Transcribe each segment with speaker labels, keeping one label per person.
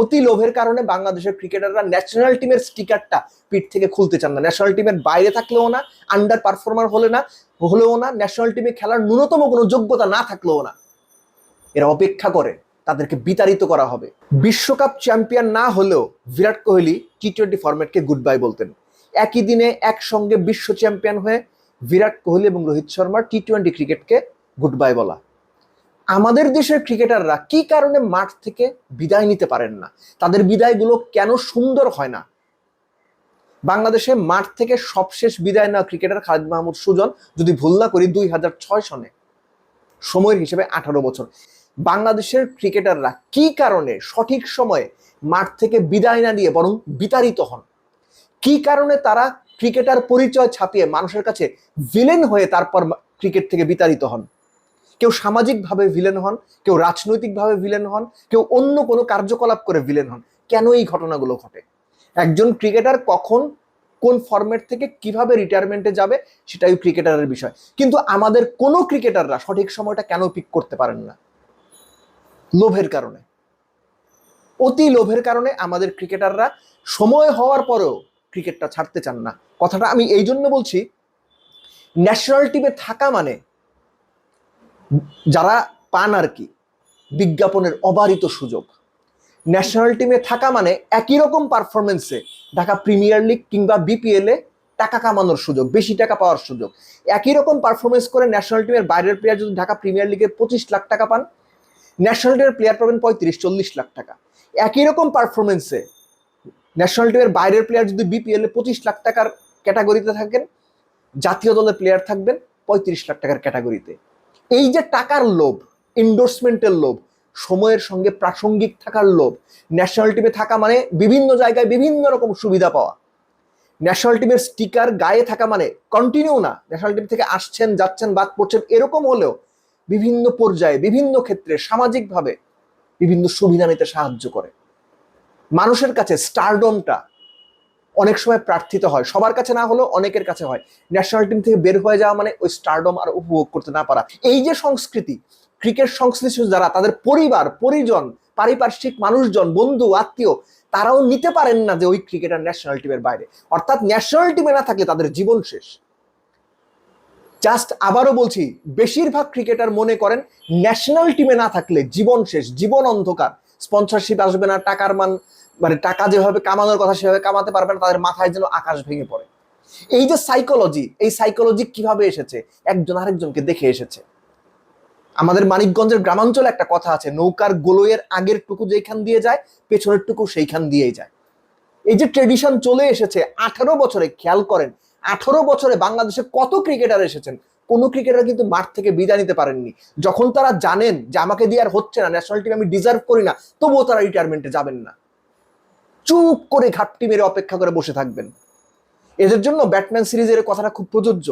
Speaker 1: অতি লোভের কারণে বাংলাদেশের ক্রিকেটাররা ন্যাশনাল টিমের স্টিকারটা পিঠ থেকে খুলতে চান না। ন্যাশনাল টিমের বাইরে থাকলেও না আন্ডার পারফর্মার হলে না, হলেও না ন্যাশনাল টিমে খেলার ন্যূনতম কোনো যোগ্যতা না থাকলেও না। এরা অপেক্ষা করে, তাদেরকে বিতাড়িত করা হবে। বিশ্বকাপ চ্যাম্পিয়ন না হলেও বিরাট কোহলি টি টোয়েন্টি ফরম্যাটকে গুড বাই বলতেন। একই দিনে একসঙ্গে বিশ্ব চ্যাম্পিয়ন হয়ে বিরাট কোহলি এবং রোহিত শর্মা টি টোয়েন্টি ক্রিকেটকে গুড বাই বলা। আমাদের দেশের ক্রিকেটাররা কি কারণে মাঠ থেকে বিদায় নিতে পারেন না? তাদের বিদায়গুলো কেন সুন্দর হয় না? বাংলাদেশে মাঠ থেকে সবশেষ বিদায় নেওয়া ক্রিকেটার খালিদ মাহমুদ সুজন যদি ভুল না করি দুই হাজার ছয় সনে, সময়ের হিসেবে আঠারো বছর। বাংলাদেশের ক্রিকেটাররা কি কারণে সঠিক সময়ে মাঠ থেকে বিদায় না নিয়ে বরং বিতাড়িত হন? কি কারণে তারা ক্রিকেটার পরিচয় ছাপিয়ে মানুষের কাছে ভিলেন হয়ে তারপর ক্রিকেট থেকে বিতাড়িত হন? কেউ সামাজিকভাবে ভিলেন হন, কেউ রাজনৈতিকভাবে ভিলেন হন, কেউ অন্য কোনো কার্যকলাপ করে ভিলেন হন, কেন এই ঘটনাগুলো ঘটে? একজন ক্রিকেটার কখন কোন ফরম্যাট থেকে কীভাবে রিটায়ারমেন্টে যাবে, সেটাই ক্রিকেটারের বিষয়। কিন্তু আমাদের কোনো ক্রিকেটাররা সঠিক সময়টা কেন পিক করতে পারেন না? লোভের কারণে। অতি লোভের কারণে আমাদের ক্রিকেটাররা সময় হওয়ার পরেও ক্রিকেটটা ছাড়তে চান না। কথাটা আমি এই জন্য বলছি ন্যাশনাল টিমে থাকা মানে যারা পান আর কি, বিজ্ঞাপনের অবারিত সুযোগ। ন্যাশনাল টিমে থাকা মানে একই রকম পারফরমেন্সে ঢাকা প্রিমিয়ার লিগ কিংবা বিপিএল টাকা কামানোর সুযোগ, বেশি টাকা পাওয়ার সুযোগ। একই রকম পারফরমেন্স করে ন্যাশনাল টিমের বাইরের প্লেয়ার যদি ঢাকা প্রিমিয়ার লিগে পঁচিশ লাখ টাকা পান ন্যাশনাল টিমের প্লেয়ার পাবেন পঁয়ত্রিশ, চল্লিশ লাখ টাকা। একই রকম পারফরমেন্সে ন্যাশনাল টিমের বাইরের প্লেয়ার যদি বিপিএল পঁচিশ লাখ টাকার ক্যাটাগরিতে থাকেন, জাতীয় দলের প্লেয়ার থাকবেন পঁয়ত্রিশ লাখ টাকার ক্যাটাগরিতে এই যে টাকার লোভ এন্ডোর্সমেন্টের লোভ, সময়ের সঙ্গে প্রাসঙ্গিক থাকার লোভ ন্যাশনাল টিমে থাকা মানে বিভিন্ন জায়গায় বিভিন্ন রকম সুবিধা পাওয়া। ন্যাশনাল টিমের স্টিকার গায়ে থাকা মানে কন্টিনিউ না। ন্যাশনাল টিম থেকে আসছেন, যাচ্ছেন, বাদ পড়ছেন, এরকম হলেও বিভিন্ন পর্যায়ে, বিভিন্ন ক্ষেত্রে সামাজিকভাবে বিভিন্ন সুবিধা নিতে সাহায্য করে। মানুষের কাছে স্টারডমটা অনেক সময় প্রার্থিত হয়। সবার কাছে না হলেও অনেকের কাছে হয়। ন্যাশনাল টিম থেকে বের হয়ে যাওয়া মানে ওই স্টারডম আর উপভোগ করতে না পারা। এই যে সংস্কৃতি ক্রিকেট সংশ্লিষ্ট যারা, তাদের পরিবার, পরিজন, পারিপার্শ্বিক মানুষজন, বন্ধু, আত্মীয়, তারাও নিতে পারেন না যে ওই ক্রিকেটার ন্যাশনাল টিমের বাইরে। অর্থাৎ ন্যাশনাল টিমে না থাকলে তাদের জীবন শেষ। জাস্ট আবারও বলছি, বেশিরভাগ ক্রিকেটার মনে করেন ন্যাশনাল টিমে না থাকলে জীবন শেষ, জীবন অন্ধকার। স্পন্সরশিপ আসবে না, টাকার মান মানে টাকা যেভাবে কামানোর কথা সেভাবে কামাতে পারবে না, তাদের মাথায় যেন আকাশ ভেঙে পড়ে। এই যে সাইকোলজি এই সাইকোলজি কীভাবে এসেছে? একজন আরেকজনকে দেখে এসেছে। আমাদের মানিকগঞ্জের গ্রামাঞ্চলে একটা কথা আছে, নৌকার গোলইয়ের আগের টুকু যেখান দিয়ে যায়, পেছনের টুকু সেইখান দিয়েই যায়। এই যে ট্রেডিশন চলে এসেছে, আঠারো বছরে, খেয়াল করেন, আঠারো বছরে বাংলাদেশে কত ক্রিকেটার এসেছেন? কোনো ক্রিকেটার কিন্তু মাঠ থেকে বিদায় নিতে পারেননি। যখন তারা জানেন যে আমাকে দিয়ে আর হচ্ছে না ন্যাশনাল টিম আমি ডিজার্ভ করি না, তবুও তারা রিটায়ারমেন্টে যাবেন না। চুপ করে ঘাপটি মেরে অপেক্ষা করে বসে থাকবেন। এদের জন্য ব্যাটম্যান সিরিজের কথাটা খুব প্রযোজ্য।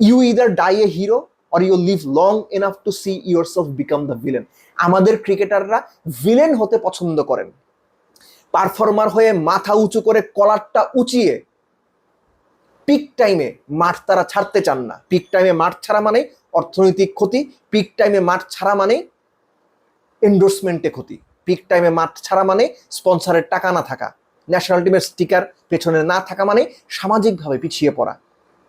Speaker 1: You either die a hero or you live long enough to see yourself become the villain আমাদের ক্রিকেটাররা ভিলেন হতে পছন্দ করেন। পারফর্মার হয়ে মাথা উঁচু করে কলারটা উঁচিয়ে পিক টাইমে মাঠ তারা ছাড়তে চান না। পিক টাইমে মাঠ ছাড়া মানেই অর্থনৈতিক ক্ষতি পিক টাইমে মাঠ ছাড়া মানেই এন্ডোর্সমেন্টে ক্ষতি। পিক টাইমে মাঠ ছাড়া মানে স্পন্সরের টাকা না থাকা। ন্যাশনাল টিমের স্টিকার পেছনে না থাকা মানে সামাজিকভাবে পিছিয়ে পড়া।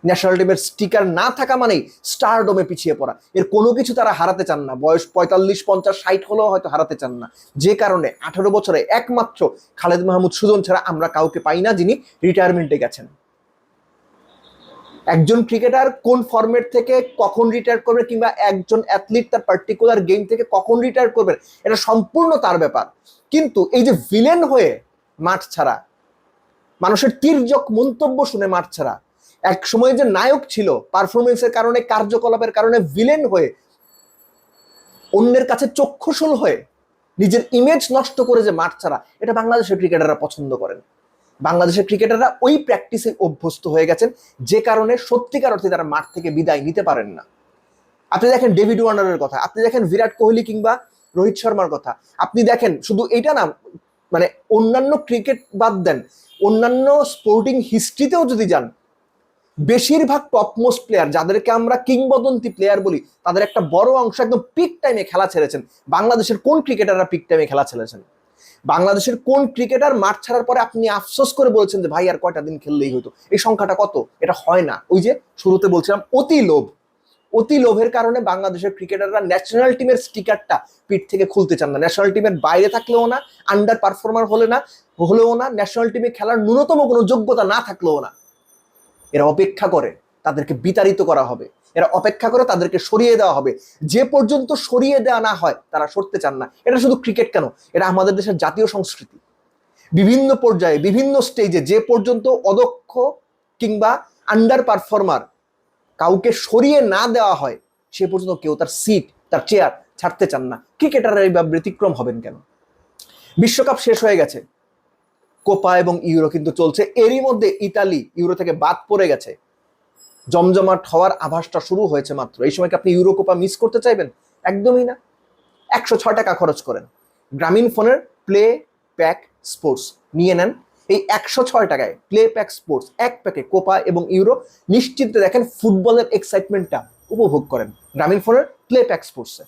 Speaker 1: ন্যাশনাল টিমের স্টিকার না থাকা মানেই স্টারডমে পিছিয়ে পড়া। এর কোনো কিছু তারা হারাতে চান না। বয়স পঁয়তাল্লিশ, পঞ্চাশ, ষাট হলেও হয়তো হারাতে চান না। যে কারণে আঠারো বছরে একমাত্র খালেদ মাহমুদ সুজন ছাড়া আমরা কাউকে পাই না যিনি রিটায়ারমেন্টে গেছেন। একজন ক্রিকেটার কোন ফরম্যাট থেকে কখন রিটায়ার করবে কিংবা একজন অ্যাথলিট তার পার্টিকুলার গেম থেকে কখন রিটায়ার করবে, এটা সম্পূর্ণ তার ব্যাপার। কিন্তু এই যে ভিলেন হয়ে মাঠ ছাড়া, মানুষের তীর্যক মন্তব্য শুনে মাঠ ছাড়া, এক সময় যে নায়ক ছিল পারফরমেন্সের কারণে, কার্যকলাপের কারণে ভিলেন হয়ে, অন্যের কাছে চক্ষুশূল হয়ে, নিজের ইমেজ নষ্ট করে যে মাঠ ছাড়া, এটা বাংলাদেশের ক্রিকেটাররা পছন্দ করেন। বাংলাদেশের ক্রিকেটাররা ওই প্র্যাকটিসে অভ্যস্ত হয়ে গেছেন, যে কারণে সত্যিকার অর্থে তারা মাঠ থেকে বিদায় নিতে পারেন না। আপনি দেখেন ডেভিড ওয়ার্নারের কথা, আপনি দেখেন বিরাট কোহলি কিংবা রোহিত শর্মার কথা, আপনি দেখেন শুধু এটা না মানে অন্যান্য ক্রিকেট বাদ দেন, অন্যান্য স্পোর্টিং হিস্ট্রিতেও যদি যান, বেশিরভাগ টপমোস্ট প্লেয়ার যাদেরকে আমরা কিংবদন্তি প্লেয়ার বলি, তাদের একটা বড় অংশ একদম পিক টাইমে খেলা ছেড়েছেন। বাংলাদেশের কোন ক্রিকেটাররা পিক টাইমে খেলা ছেড়েছেন? বাংলাদেশের কোন ক্রিকেটার মাঠ ছাড়ার পরে আপনি আফসোস করে বলছেন যে ভাই আর কয়টা দিন খেললেই হতো এই সংখ্যাটা কত? এটা হয় না। ওই যে শুরুতে বলছিলাম, অতি লোভ। অতি লোভের কারণে বাংলাদেশের ক্রিকেটাররা ন্যাশনাল টিমের স্টিকারটা পিঠ থেকে খুলতে চান না। ন্যাশনাল টিমের বাইরে থাকলেও না আন্ডার পারফর্মার হলে না, হলেও না, ন্যাশনাল টিমে খেলার ন্যূনতম কোনো যোগ্যতা না থাকলেও না। এরা অপেক্ষা করে, তাদেরকে বিতাড়িত করা হবে। এরা অপেক্ষা করে তাদেরকে সরিয়ে দেওয়া হবে। যে পর্যন্ত সরিয়ে দেওয়া না হয়, তারা সরতে চান না। এটা শুধু ক্রিকেট কেন? এটা আমাদের দেশের জাতীয় সংস্কৃতি। বিভিন্ন পর্যায়ে, বিভিন্ন স্টেজে যে পর্যন্ত অদক্ষ কিংবা আন্ডার পারফর্মার কাউকে সরিয়ে না দেওয়া হয়, সে পর্যন্ত কেউ তার সিট তার চেয়ার ছাড়তে চান না। ক্রিকেটাররা এই ব্যতিক্রম হবেন কেন? বিশ্বকাপ শেষ হয়ে গেছে। কোপা এবং ইউরো কিন্তু চলছে। এরই মধ্যে ইতালি, ইউরো থেকে বাদ পড়ে গেছে। জমজমাট হওয়ার আভাসটা শুরু হয়েছে মাত্র। এই সময় কি আপনি ইউরো কোপা মিস করতে চাইবেন? একদমই না। একশো ছয় টাকা খরচ করেন। গ্রামীণ ফোনের প্লে প্যাক স্পোর্টস নিয়ে নেন। এই একশো ছয় টাকায় প্লে প্যাক স্পোর্টস এক প্যাকে কোপা এবং ইউরো নিশ্চিন্তে দেখেন ফুটবলের এক্সাইটমেন্টটা উপভোগ করেন। গ্রামীণ ফোনের প্লে প্যাক স্পোর্টসে